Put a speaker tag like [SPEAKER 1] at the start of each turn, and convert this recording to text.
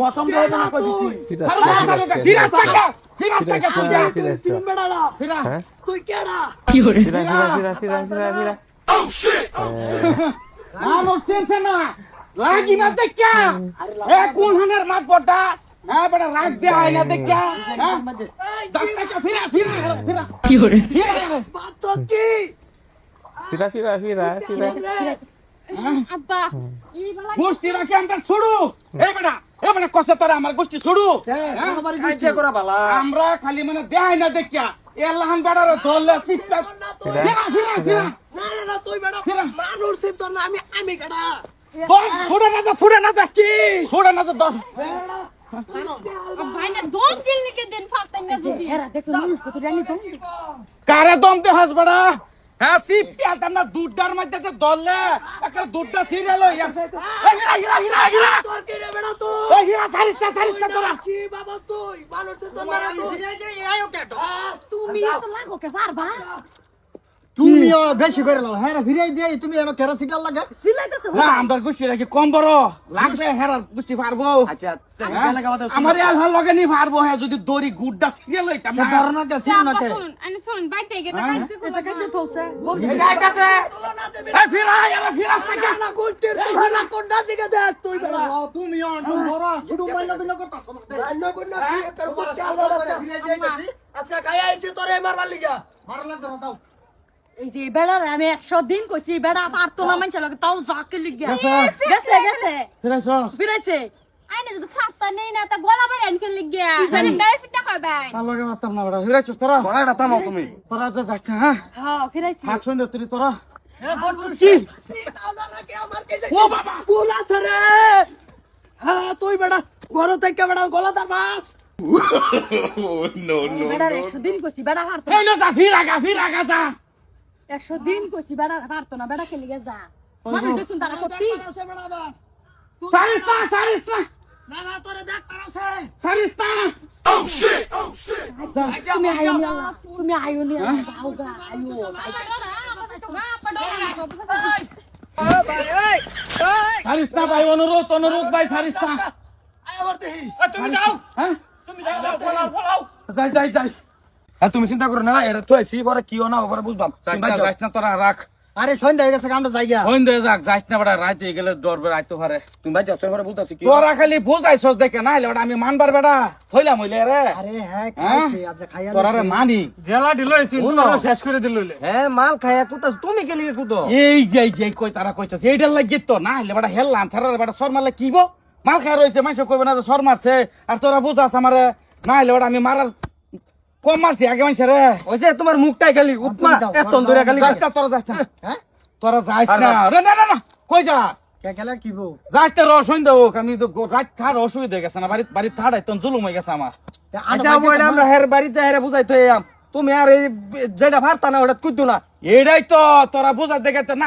[SPEAKER 1] মৌসুম দিয়ে হবে না কই দিছি
[SPEAKER 2] ফিরা,
[SPEAKER 1] খালো
[SPEAKER 2] ফিরা,
[SPEAKER 1] খালো
[SPEAKER 2] ফিরা,
[SPEAKER 1] ফিরাস
[SPEAKER 2] ফিরা,
[SPEAKER 1] টাকা ফিরাস
[SPEAKER 2] ফিরা,
[SPEAKER 1] টাকা
[SPEAKER 2] ফিরা,
[SPEAKER 1] ফিরা
[SPEAKER 2] ফিরা,
[SPEAKER 3] তিন
[SPEAKER 1] ফিরা
[SPEAKER 2] হ্যাঁ?
[SPEAKER 3] তুই কেডা
[SPEAKER 2] ফিরা ফিরা ফিরা ফিরা ফিরা ফিরা
[SPEAKER 1] আমার সেনছে না। লাগি না দেখা এ কোন হানের মাত পড়তা হ্যাঁ বড় রাগ দে আয় না দেখা হ্যাঁ। টাকা ফিরা ফিরা ফিরা। কি হরে
[SPEAKER 3] বাত কি?
[SPEAKER 2] ফিরা ফিরা ফিরা ফিরা।
[SPEAKER 4] আব্বা। এই বেলা
[SPEAKER 1] গোষ্ঠী রাখে আমরা ছুড়ু এ বেটা কষ্ট তোরা আমার গোষ্ঠী ছুড়ু হ্যাঁ? আমরা খালি মানে দেখাই না দেখিয়া এলাহান বেড়ার ধরলে সিস্টার
[SPEAKER 3] না তুই
[SPEAKER 1] ফিরা ফিরা ফিরা।
[SPEAKER 3] না না না তুই বেড়া মানুষ তো না আমি আমি
[SPEAKER 1] ছুড়ে না যা ছুড়ে না যা কি? ছুড়ে না যা কারে দম দে হাস বেড়া? হ্যাঁ সিপ পিয়ালটা না দুধটার মধ্যে যে দললে একটা দুধটা সিরিয়াল গেছে। এই হিরা হিরা হিরা হিরা
[SPEAKER 3] তোর কি রে বেড়া তুই
[SPEAKER 1] এই হিরা সারিস না সারিস না তোরা।
[SPEAKER 3] কি বাবা তুই? মানুষ তো না তুই হ্যাঁ?
[SPEAKER 4] তুমি তো লাগো কে পারবা?
[SPEAKER 5] তুমিও বেশি করে লাও। হ্যাঁ ভিড়াই দিয়ে তুমি এনে কেরাসিটাল লাগে?
[SPEAKER 4] সিলাইতেছে
[SPEAKER 1] হ্যাঁ। আমার গোষ্ঠী নাকি কম বড়? লাগবে হেরার গোষ্ঠী পারব।
[SPEAKER 5] আচ্ছা
[SPEAKER 1] হ্যাঁ? আমার এল ভালো লগে নি পারব হ্যাঁ যদি দড়ি গুডটা সিরিয়াল হইতাম না
[SPEAKER 5] ধারণা কে সিন না কে।
[SPEAKER 4] শুনুন আমি শুনুন বাইতে গেটা কাইতে এটা কাইতে থৌছে
[SPEAKER 1] এই ফিরা এরা ফিরা টাকা
[SPEAKER 3] না গোষ্ঠীর তুই না। কোনটা দিকে দে তুই বেড়া?
[SPEAKER 5] তুমি অন্য বড় শুধু মাইনা দিলে কথা
[SPEAKER 3] রান্না করনা তোর বুক চাল বাবা আজকে খাই আইছি তোরে মারবার লিগা।
[SPEAKER 5] মারলা দাও।
[SPEAKER 4] এই যে বেড়া আমি 100 দিন কইছি বেড়া পারতো না মানছে লাগে তাও জাকে লিগা। গেছে? গেছে
[SPEAKER 1] ফিরাইছ?
[SPEAKER 4] বিরাইছে আইনে যদি ফাটা নেই না তা গলা বাইরে আনকে লিগা। জানি নাই ফিটা খাবাই
[SPEAKER 1] তার লগে মারতাম না বড়। ফিরাইছ? তোরা?
[SPEAKER 5] বড়টা থামাও তুমি।
[SPEAKER 1] তোরা তো যাস না হ্যাঁ?
[SPEAKER 4] হ্যাঁ ফিরাইছি।
[SPEAKER 1] থাক শুন তুই তোরা।
[SPEAKER 3] কি আমার কে?
[SPEAKER 1] ও বাবা!
[SPEAKER 3] গোলা ছরে হ্যাঁ তুই বেড়া ঘর থেকে বেড়া গলা দা বাস।
[SPEAKER 4] বেড়া 100 দিন কইছি বেড়া পারতো
[SPEAKER 1] এই লো তা ফিরা গা ফিরা গা তা
[SPEAKER 4] 100 দিন কইছি বেড়া পারতো না বেড়া লিগা যা। মানুষ দেখুন তারা করতি
[SPEAKER 3] আছে বেড়া
[SPEAKER 1] না না
[SPEAKER 3] না না তোরে দেখ পারাছে
[SPEAKER 1] সারিস না
[SPEAKER 4] তুমি আইও নি তুমি আইও নি আল্লাহ বাউগা আইও
[SPEAKER 1] সারিস না ভাই অনুরোধ অনুরোধ ভাই সারিস না
[SPEAKER 3] আয় আবার দেহি।
[SPEAKER 1] তুমি যাও হ্যাঁ? তুমি যাও ফলাও ফলাও যাই যাই যাই।
[SPEAKER 6] তুমি চিন্তা করো না এটা তো আইসি পরে কি না পরে বুঝবাম।
[SPEAKER 1] যাইস না তোরা রাখ।
[SPEAKER 5] আরে সন্ধ্যা হয়ে গেছে আমরা যাই
[SPEAKER 1] হইন দে যাক যাইস না বড় রাইতে গেলে ডরবে রাইতে পারে।
[SPEAKER 6] তুমি ভাই যাচ্ছ পরে বুঝতেছি কি
[SPEAKER 1] তোরা খালি বুঝাইছস দেখে না এলে আমি মানবার বেড়া থইলাম হইলে রে।
[SPEAKER 5] আরে হ্যাঁ খাইছি আজ খাইয়া
[SPEAKER 1] তোরা রে মানি।
[SPEAKER 7] জেলা দিল শেষ করে দিল
[SPEAKER 6] হ্যাঁ মাল খায়া কুতা তুমি কে লিগে কুতো?
[SPEAKER 1] এই যে এই যে কই তারা কইছস এইটার লাগি তো না হইলে বেটা হেললাম ছাড়া বেটা সর মারলে কি গো? মাল খাই রইছে মানুষ কইবে না যে সর মারছে আর তোরা বুঝাস আমারে না বেটা আমি মারার কম মারছি আগে মানুষে রে।
[SPEAKER 6] ওইসে তোমার মুখটাই খালি উপমা এত দূরে খালি।
[SPEAKER 1] যাইস না তোরা না।
[SPEAKER 5] হ্যাঁ?
[SPEAKER 1] না।
[SPEAKER 6] না।
[SPEAKER 1] রে না না না কই যাস?
[SPEAKER 5] কে খেলা কি বউ?
[SPEAKER 1] যাইস তো রস হইন হোক আমি তো গো- রাত থার অসুবিধা গেছে না বাড়ি বাড়ি থার একদম জুলুম হয়ে গেছে আমার।
[SPEAKER 6] আচ্ছা ওইটা আমরা হের বাড়িতে হেরে বুঝাই তো আম তুমি আর এই যেটা ভারতা না ওটা কুদ্দু না।
[SPEAKER 1] এটাই তো তোরা বুঝার দেখে তো না